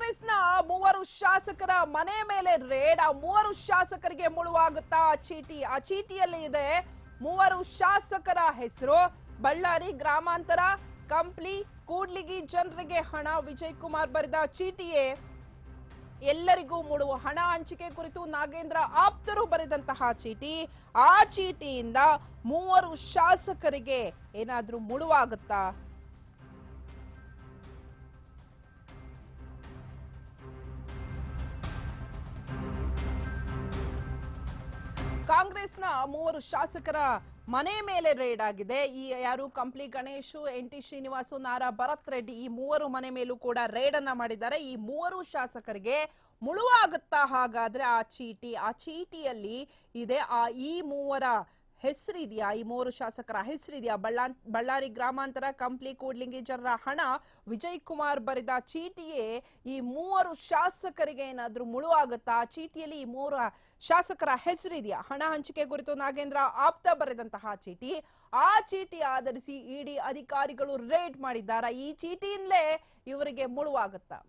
ಕಾಂಗ್ರೆಸ್ನ ಮೂವರು ಶಾಸಕರ ಮನೆ ಮೇಲೆ ರೇಡ್ ಆ ಮೂವರು ಶಾಸಕರಿಗೆ ಮುಳುವಾಗುತ್ತಾ ಆ ಚೀಟಿ. ಆ ಚೀಟಿಯಲ್ಲಿ ಇದೆ ಮೂವರು ಶಾಸಕರ ಹೆಸರು. ಬಳ್ಳಾರಿ ಗ್ರಾಮಾಂತರ, ಕಂಪ್ಲಿ, ಕೂಡ್ಲಿಗಿ ಜನರಿಗೆ ಹಣ. ವಿಜಯ್ ಕುಮಾರ್ ಬರೆದ ಚೀಟಿಯೇ ಎಲ್ಲರಿಗೂ ಮುಳುವು. ಹಣ ಹಂಚಿಕೆ ಕುರಿತು ನಾಗೇಂದ್ರ ಆಪ್ತರು ಬರೆದಂತಹ ಚೀಟಿ. ಆ ಚೀಟಿಯಿಂದ ಮೂವರು ಶಾಸಕರಿಗೆ ಏನಾದರೂ ಮುಳುವಾಗುತ್ತಾ? ಕಾಂಗ್ರೆಸ್ನ ಮೂವರು ಶಾಸಕರ ಮನೆ ಮೇಲೆ ರೇಡ್ ಆಗಿದೆ. ಈ ಯಾರು ಕಂಪ್ಲಿ ಗಣೇಶ್, ಎನ್ ಟಿ ಶ್ರೀನಿವಾಸು, ನಾರಾ ಭರತ್ ರೆಡ್ಡಿ ಈ ಮೂವರು ಮನೆ ಮೇಲೂ ಕೂಡ ರೇಡ್ ಅನ್ನ ಮಾಡಿದ್ದಾರೆ. ಈ ಮೂವರು ಶಾಸಕರಿಗೆ ಮುಳುವಾಗುತ್ತಾ ಹಾಗಾದ್ರೆ ಆ ಚೀಟಿ, ಆ ಚೀಟಿಯಲ್ಲಿ ಇದೆ ಆ ಈ ಮೂವರ ಹೆಸರಿದೆಯಾ ಈ ಮೂರು ಶಾಸಕರ ಹೆಸರಿದೆಯಾ ಬಳ್ಳಾ, ಬಳ್ಳಾರಿ ಗ್ರಾಮಾಂತರ ಕಂಪ್ಲಿ ಕೂಡ್ಲಿಂಗಿ ಜನರ ಹಣ. ವಿಜಯ್ ಕುಮಾರ್ ಬರೆದ ಚೀಟಿಯೇ ಈ ಮೂವರು ಶಾಸಕರಿಗೆ ಏನಾದರೂ ಮುಳುವಾಗುತ್ತಾ? ಚೀಟಿಯಲ್ಲಿ ಈ ಮೂರು ಶಾಸಕರ ಹೆಸರಿದೆಯಾ ಹಣ ಹಂಚಿಕೆ ಕುರಿತು ನಾಗೇಂದ್ರ ಆಪ್ತ ಬರೆದಂತಹ ಚೀಟಿ. ಆ ಚೀಟಿ ಆಧರಿಸಿ ಇಡಿ ಅಧಿಕಾರಿಗಳು ರೇಡ್ ಮಾಡಿದ್ದಾರೆ? ಈ ಚೀಟಿಯಿಂದಲೇ ಇವರಿಗೆ ಮುಳುವಾಗುತ್ತಾ?